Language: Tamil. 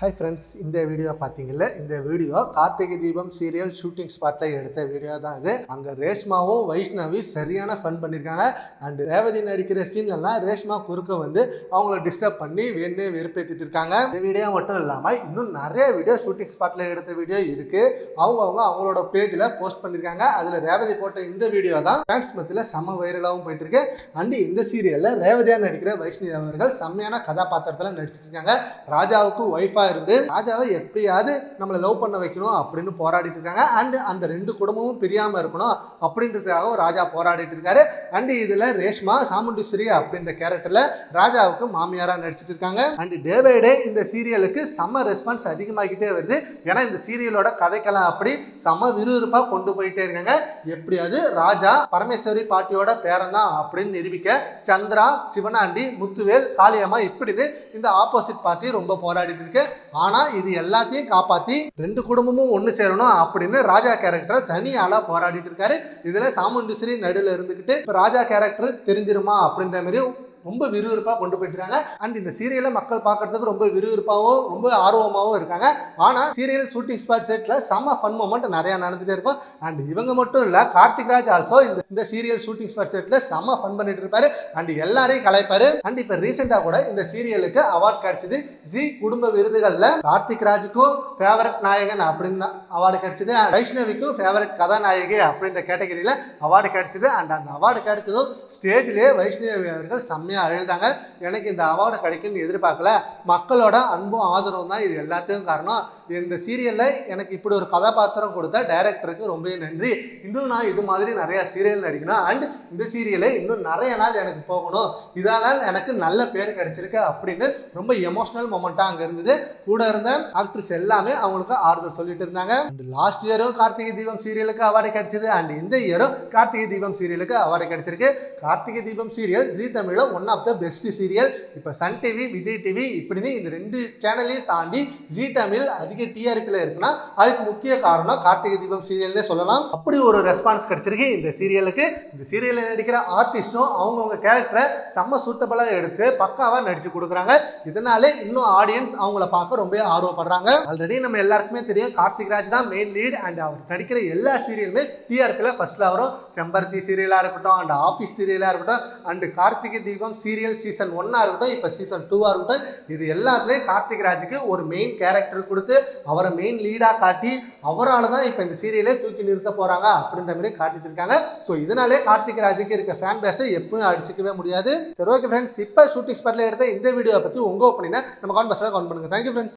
ஹாய் ஃப்ரெண்ட்ஸ் இந்த வீடியோ பார்த்தீங்கல்ல இந்த video Karthigai Deepam serial shooting ஸ்பாட்டில் எடுத்த வீடியோ தான் இது. அங்கே ரேஷ்மாவும் வைஷ்ணவி சரியான ஃபன் பண்ணியிருக்காங்க அண்ட் ரேவதி நடிக்கிற சீன்லலாம் ரேஷ்மா குறுக்க வந்து அவங்கள டிஸ்டர்ப் பண்ணி வேணே வெறுப்பேற்றிட்டு இருக்காங்க. இந்த வீடியோ மட்டும் இல்லாமல் இன்னும் நிறைய வீடியோ ஷூட்டிங் ஸ்பாட்டில் எடுத்த வீடியோ இருக்குது அவங்கவுங்க அவங்களோட பேஜில் போஸ்ட் பண்ணியிருக்காங்க அதில் ரேவதி போட்ட இந்த வீடியோ தான் ஃபேன்ஸ் மத்தியில் செம்ம வைரலாகவும் போயிட்டு இருக்கு. அண்ட் இந்த சீரியலில் ரேவதியாக நடிக்கிற வைஷ்ணவி அவர்கள் செம்மையான கதாபாத்திரத்தில் நடிச்சிருக்காங்க ராஜாவுக்கு ஒய்ஃபா இருந்து ராஜாவை எப்படியாவது நம்மளை லவ் பண்ண வைக்கணும் அப்படின்னு போராடிட்டு இருக்காங்க. அண்ட் அந்த ரெண்டு குடும்பமும் பிரியாமல் இருக்கணும் அப்படின்றதுக்காகவும் ராஜா போராடிட்டு இருக்காரு. அண்ட் இதில் ரேஷ்மா சாமுண்டீஸ்வரி அப்படின்ற கேரக்டரில் ராஜாவுக்கு மாமியாராக நடிச்சிட்டு இருக்காங்க. அண்ட் டே பை டே இந்த சீரியலுக்கு செம்ம ரெஸ்பான்ஸ் அதிகமாகிட்டே வருது. ஏன்னா இந்த சீரியலோட கதைக்கெல்லாம் அப்படி செம விறுவிறுப்பாக கொண்டு போயிட்டே இருக்காங்க. எப்படியாவது ராஜா பரமேஸ்வரி பாட்டியோட பேரன் தான் அப்படின்னு நிரூபிக்க சந்திரா சிவனாண்டி முத்துவேல் காளியம்மா இப்படின்னு இந்த ஆப்போசிட் பார்ட்டி ரொம்ப போராடிட்டு இருக்கு. ஆனா இது எல்லாத்தையும் காப்பாத்தி ரெண்டு குடும்பமும் ஒண்ணு சேரணும் அப்படின்னு ராஜா கேரக்டர் தனி தனியாளா போராடிட்டு இருக்காரு. இதுல சாமுண்டீஸ்வரி நடுவில் இருந்துகிட்டு ராஜா கேரக்டர் தெரிஞ்சிருமா? அப்படின்ற மாதிரி ரொம்ப விறுவிறுப்பாக கொண்டு போயிட்டுருக்காங்க. அண்ட் இந்த சீரியலை மக்கள் பார்க்கறதுக்கு ரொம்ப விறுவிறுப்பாகவும் ரொம்ப ஆர்வமாகவும் இருக்காங்க. ஆனால் சீரியல் ஷூட்டிங் ஸ்பாட் செட்டில் செம்ம ஃபன் மூமெண்ட் நிறையா நடந்துகிட்டே இருக்கும். அண்ட் இவங்க மட்டும் இல்லை கார்த்திக் ராஜ் ஆல்சோ இந்த இந்த சீரியல் ஷூட்டிங் ஸ்பாட் செட்டில் செம்ம ஃபன் பண்ணிட்டு இருப்பாரு. அண்ட் எல்லாரையும் கலைப்பார் அண்ட் இப்போ ரீசெண்டாக கூட இந்த சீரியலுக்கு அவார்ட் கிடைச்சது. ஜி குடும்ப விருதுகளில் கார்த்திக் ராஜுக்கும் ஃபேவரட் நாயகன் அப்படின்னு அவார்டு கிடைச்சது. வைஷ்ணவிக்கும் ஃபேவரட் கதாநாயகி அப்படின்ற கேட்டகரியில் அவார்டு கிடைச்சது. அண்ட் அந்த அவார்டு கிடைச்சதும் ஸ்டேஜ்லேயே வைஷ்ணவி அவர்கள் செம்மையாக அழுதாங்க எனக்கு இந்த அவார்டு கிடைக்கும்னு எதிர்பார்க்கல. மக்களோட அன்பும் ஆதரவும் தான் இது எல்லாத்துக்கும் காரணம். இந்த சீரியலில் எனக்கு இப்படி ஒரு கதாபாத்திரம் கொடுத்த டைரக்டருக்கு ரொம்ப நன்றி. இன்னும் நான் இது மாதிரி நிறையா சீரியல் நடிக்கணும். அண்ட் இந்த சீரியலை இன்னும் நிறைய நாள் எனக்கு போகணும். இதனால் எனக்கு நல்ல பேர் கிடைச்சிருக்கு அப்படின்னு ரொம்ப எமோஷனல் மொமெண்ட்டாக அங்கே இருந்தது. கூட இருந்த ஆக்ட்ரஸ் எல்லாமே அவங்களுக்கு ஆறுதல் சொல்லிட்டு இருந்தாங்க. And last இயரும் Karthigai Deepam சீரியலுக்கு award கிடைச்சது. அண்ட் இந்த இயரும் கார்த்திகை தீபம் சீரியலுக்கு அவார்டு கிடைச்சிருக்கு. கார்த்திகை தீபம் சீரியல் ஜி தமிழில் one of the best serial இப்போ சன் டிவி விஜய் டிவி இப்படின்னு இந்த ரெண்டு சேனலையும் தாண்டி ஜி தமிழ் அதிக டிஆர்பியில் இருக்குன்னா அதுக்கு முக்கிய காரணம் கார்த்திகை தீபம் சீரியல்னே சொல்லலாம். அப்படி ஒரு ரெஸ்பான்ஸ் கிடைச்சிருக்கு இந்த சீரியலுக்கு இந்த சீரியலில் நடிக்கிற ஆர்டிஸ்ட்டும் அவங்கவுங்க கேரக்டரை செம்ம சூட்டபிளாக எடுத்து பக்காவாக நடிச்சு கொடுக்குறாங்க. இதனாலே இன்னும் ஆடியன்ஸ் அவங்கள பார்க்க ரொம்ப ஆர்வப்படுறாங்க. ஆல்ரெடி நம்ம எல்லாருக்குமே தெரியும் கார்த்திக் ராஜ் தான் மெயின் லீட் அண்ட் அவர் நடிக்கிற எல்லா சீரியலுமே டிஆர்பியில் ஃபஸ்ட்டில் வரும். செம்பருத்தி சீரியலாக இருக்கட்டும் அண்ட் ஆஃபீஸ் சீரியலாக இருக்கட்டும் and Karthigai Deepam serial season ஒன்னாக இருக்கட்டும் இப்போ சீசன் டூவாக இருக்கட்டும் இது எல்லாத்துலேயும் கார்த்திக் ராஜுக்கு ஒரு மெயின் கேரக்டர் கொடுத்து அவரை மெயின் லீடாக காட்டி அவரால் தான் இப்போ இந்த சீரியலே தூக்கி நிறுத்த போகிறாங்க அப்படின்ற மாதிரி காட்டிட்டு இருக்காங்க. ஸோ இதனாலே கார்த்திக் ராஜுக்கு இருக்க ஃபேன் பேஸை எப்பவும் அடிச்சிக்கவே முடியாது. சரி ஓகே ஃப்ரெண்ட்ஸ் இப்போ ஷூட்டிங் ஸ்பாட்டில் எடுத்த இந்த வீடியோ பற்றி உங்கள் ஒப்பீனியனை நம்ம கவுண்ட் பஸ்ஸில் கவுண்ட் பண்ணுங்கள் தேங்க்யூ ஃப்ரெண்ட்ஸ்